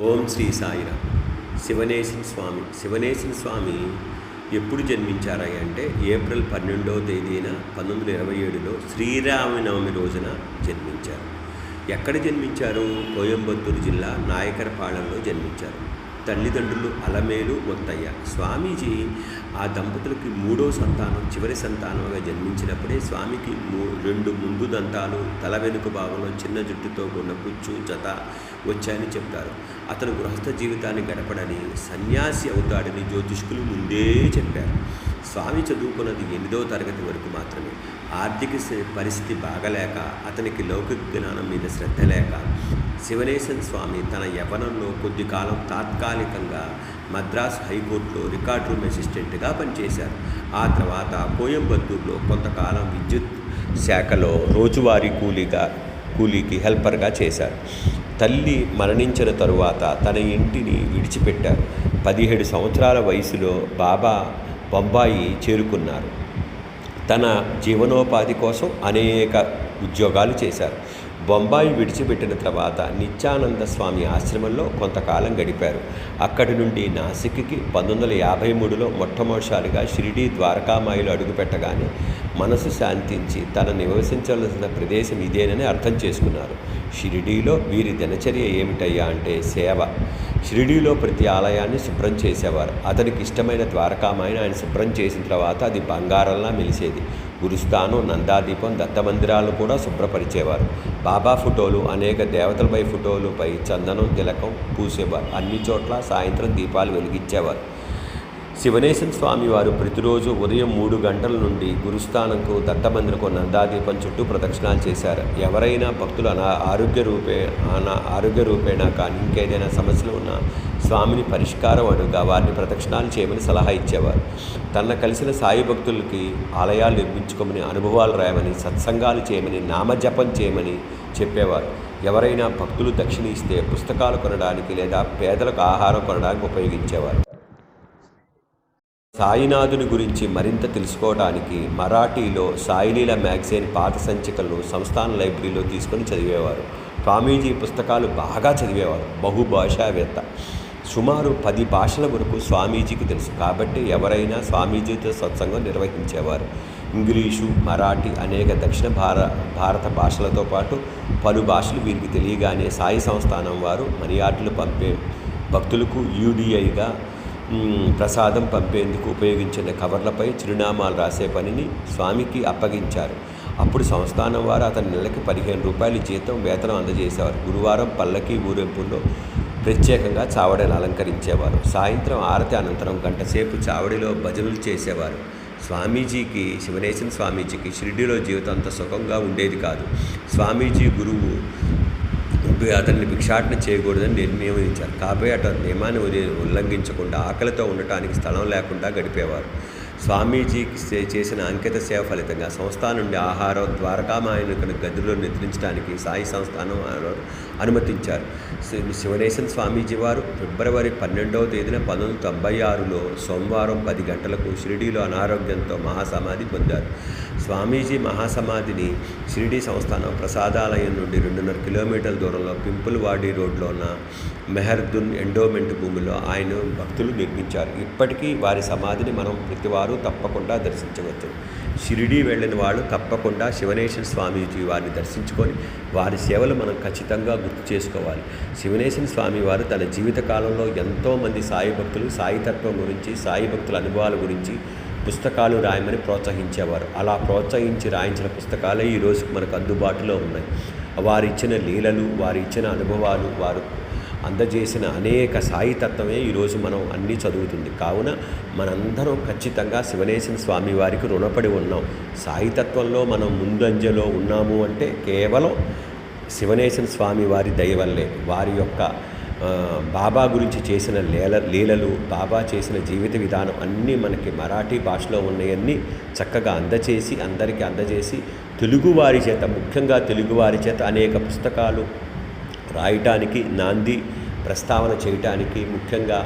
ఓం శ్రీ సాయిరా శివనేశన్ స్వామి. శివనేశన్ స్వామి ఎప్పుడు జన్మించారా అంటే ఏప్రిల్ పన్నెండవ తేదీన పంతొమ్మిది వందల ఇరవై ఏడులో శ్రీరామనవమి రోజున జన్మించారు. ఎక్కడ జన్మించారు? కోయంబత్తూరు జిల్లా నాయకరపాళెంలో జన్మించారు. తల్లిదండ్రులు అలమేలు మొత్తయ్య. స్వామీజీ ఆ దంపతులకి మూడో సంతానం చివరి సంతానంగా జన్మించినప్పుడే స్వామికి రెండు ముందు దంతాలు తల వెనుక భాగంలో చిన్న జుట్టుతో ఉన్న కుచ్చు జత వచ్చాయని చెప్తారు. అతను గృహస్థ జీవితాన్ని గడపడని సన్యాసి అవుతాడని జ్యోతిష్కులు ముందే చెప్పారు. స్వామి చదువుకున్నది ఎనిమిదవ తరగతి వరకు మాత్రమే. ఆర్థిక పరిస్థితి బాగలేక అతనికి లౌకిక జ్ఞానం మీద శ్రద్ధ లేక శివనేశన్ స్వామి తన యవ్వనంలో కొద్ది కాలం తాత్కాలికంగా మద్రాస్ హైకోర్టులో రికార్డ్ రూమ్ అసిస్టెంట్గా పనిచేశారు. ఆ తర్వాత కోయంబత్తూరులో కొంతకాలం విద్యుత్ శాఖలో రోజువారీ కూలీగా కూలీకి హెల్పర్గా చేశారు. తల్లి మరణించిన తరువాత తన ఇంటిని విడిచిపెట్టారు. పదిహేడు సంవత్సరాల వయసులో బాబా బొంబాయి చేరుకున్నారు. తన జీవనోపాధి కోసం అనేక ఉద్యోగాలు చేశారు. బొంబాయి విడిచిపెట్టిన తర్వాత నిత్యానంద స్వామి ఆశ్రమంలో కొంతకాలం గడిపారు. అక్కడి నుండి నాసిక్కి పంతొమ్మిది వందల యాభై మూడులో మొట్టమొదటిసారిగా షిరిడీ ద్వారకామాయిలో అడుగుపెట్టగానే మనసు శాంతించి తన నివసించవలసిన ప్రదేశం ఇదేనని అర్థం చేసుకున్నారు. షిరిడీలో వీరి దినచర్య ఏమిటయ్యా అంటే సేవ. షిరిడీలో ప్రతి ఆలయాన్ని శుభ్రం చేసేవారు. అతనికి ఇష్టమైన ద్వారకామాయిని ఆయన శుభ్రం చేసిన తర్వాత అది బంగారంలా మెలిసేది. గురుస్థానం నందాదీపం దత్తమందిరాలు కూడా శుభ్రపరిచేవారు. బాబా ఫోటోలు అనేక దేవతలపై ఫోటోలుపై చందనం తిలకం పూసేవారు. అన్ని చోట్ల సాయంత్రం దీపాలు వెలిగించేవారు. శివనేశన్ స్వామి వారు ప్రతిరోజు ఉదయం మూడు గంటల నుండి గురుస్థానంకు దత్తమందిరకు నందాదీపం చుట్టూ ప్రదక్షిణాలు చేశారు. ఎవరైనా భక్తులు అనా ఆరోగ్య రూపే అనా ఆరోగ్య రూపేణా కానీ ఇంకేదైనా సమస్యలు ఉన్నా స్వామిని పరిష్కారం అడుగా వారిని ప్రదక్షిణాలు చేయమని సలహా ఇచ్చేవారు. తన కలిసిన సాయి భక్తులకి ఆలయాలు నిర్మించుకోమని అనుభవాలు రాయమని సత్సంగాలు చేయమని నామజపం చేయమని చెప్పేవారు. ఎవరైనా భక్తులు దక్షిణ ఇస్తే పుస్తకాలు కొనడానికి లేదా పేదలకు ఆహారం కొనడానికి ఉపయోగించేవారు. సాయినాథుని గురించి మరింత తెలుసుకోవడానికి మరాఠీలో సాయిలీల మ్యాగజైన్ పాత సంచికలను సంస్థాన లైబ్రరీలో తీసుకొని చదివేవారు. స్వామీజీ పుస్తకాలు బాగా చదివేవారు. బహుభాషావేత్త. సుమారు పది భాషల వరకు స్వామీజీకి తెలుసు. కాబట్టి ఎవరైనా స్వామీజీతో సత్సంగం నిర్వహించేవారు. ఇంగ్లీషు మరాఠీ అనేక దక్షిణ భార భారత భాషలతో పాటు పలు భాషలు వీరికి తెలియగానే సాయి సంస్థానం వారు మరియాటలు పంపే భక్తులకు యూడిఐగా ప్రసాదం పంపేందుకు ఉపయోగించిన కవర్లపై చిరునామాలు రాసే పనిని స్వామికి అప్పగించారు. అప్పుడు సంస్థానం వారు అతని నెలకి పదిహేను రూపాయల జీతం వేతనం అందజేసేవారు. గురువారం పల్లకి ఊరేంపుల్లో ప్రత్యేకంగా చావడిని అలంకరించేవారు. సాయంత్రం ఆరతి అనంతరం గంటసేపు చావడిలో భజనలు చేసేవారు. స్వామీజీకి శివనేశన్ స్వామీజీకి షిరిడీలో జీవితం అంత సుఖంగా ఉండేది కాదు. స్వామీజీ గురువు అతన్ని భిక్షాటన చేయకూడదని నిర్ణయించారు కాబట్టి అతను నియమాన్ని ఉల్లంఘించకుండా ఆకలితో ఉండటానికి స్థలం లేకుండా గడిపేవారు. స్వామీజీకి చేసిన అంకిత సేవ ఫలితంగా సంస్థ నుండి ఆహారం ద్వారకామాయనుకుని గదిలో నిద్రించడానికి సాయి సంస్థానం అనుమతించారు. శివనేశన్ స్వామీజీ వారు ఫిబ్రవరి పన్నెండవ తేదీన పంతొమ్మిది తొంభై ఆరులో సోమవారం పది గంటలకు షిరిడీలో అనారోగ్యంతో మహాసమాధి పొందారు. స్వామీజీ మహాసమాధిని షిరిడీ సంస్థానం ప్రసాదాలయం నుండి రెండున్నర కిలోమీటర్ల దూరంలో పింపుల్వాడి రోడ్లో ఉన్న మెహర్దున్ ఎండోమెంట్ భూమిలో ఆయన భక్తులు నిర్మించారు. ఇప్పటికీ వారి సమాధిని మనం ప్రతివారు వారు తప్పకుండా దర్శించవచ్చు. షిరిడీ వెళ్ళిన వాళ్ళు తప్పకుండా శివనేశ్వర స్వామీజీ వారిని దర్శించుకొని వారి సేవలు మనం ఖచ్చితంగా గుర్తు చేసుకోవాలి. శివనేశ్వర స్వామి వారు తన జీవితకాలంలో ఎంతోమంది సాయి భక్తులు సాయి తత్వం గురించి సాయి భక్తుల అనుభవాల గురించి పుస్తకాలు రాయమని ప్రోత్సహించేవారు. అలా ప్రోత్సహించి రాయించిన పుస్తకాలే ఈ మనకు అందుబాటులో ఉన్నాయి. వారిచ్చిన లీలలు వారిచ్చిన అనుభవాలు వారు అందజేసిన అనేక సాయితత్వమే ఈరోజు మనం అన్నీ చదువుతుంది. కావున మనందరం ఖచ్చితంగా శివనేశన స్వామి వారికి రుణపడి ఉన్నాం. సాయితత్వంలో మనం ముందంజలో ఉన్నాము అంటే కేవలం శివనేశన స్వామి వారి దయవల్లే వారి యొక్క బాబా గురించి చేసిన లీల లీలలు బాబా చేసిన జీవిత విధానం అన్నీ మనకి మరాఠీ భాషలో ఉన్నాయన్నీ చక్కగా అందచేసి అందరికీ అందజేసి తెలుగువారి చేత ముఖ్యంగా తెలుగువారి చేత అనేక పుస్తకాలు రాయటానికి నాంది ప్రస్తావన చేయటానికి ముఖ్యంగా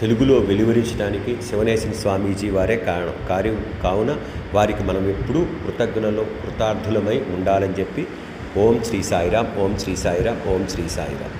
తెలుగులో వెలువరించడానికి శివనేశం స్వామీజీ వారే కారణం కార్యం కావున వారికి మనం ఎప్పుడూ కృతజ్ఞులలో కృతార్థులమై ఉండాలని చెప్పి ఓం శ్రీ సాయిరాం ఓం శ్రీ సాయిరాం ఓం శ్రీ సాయిరాం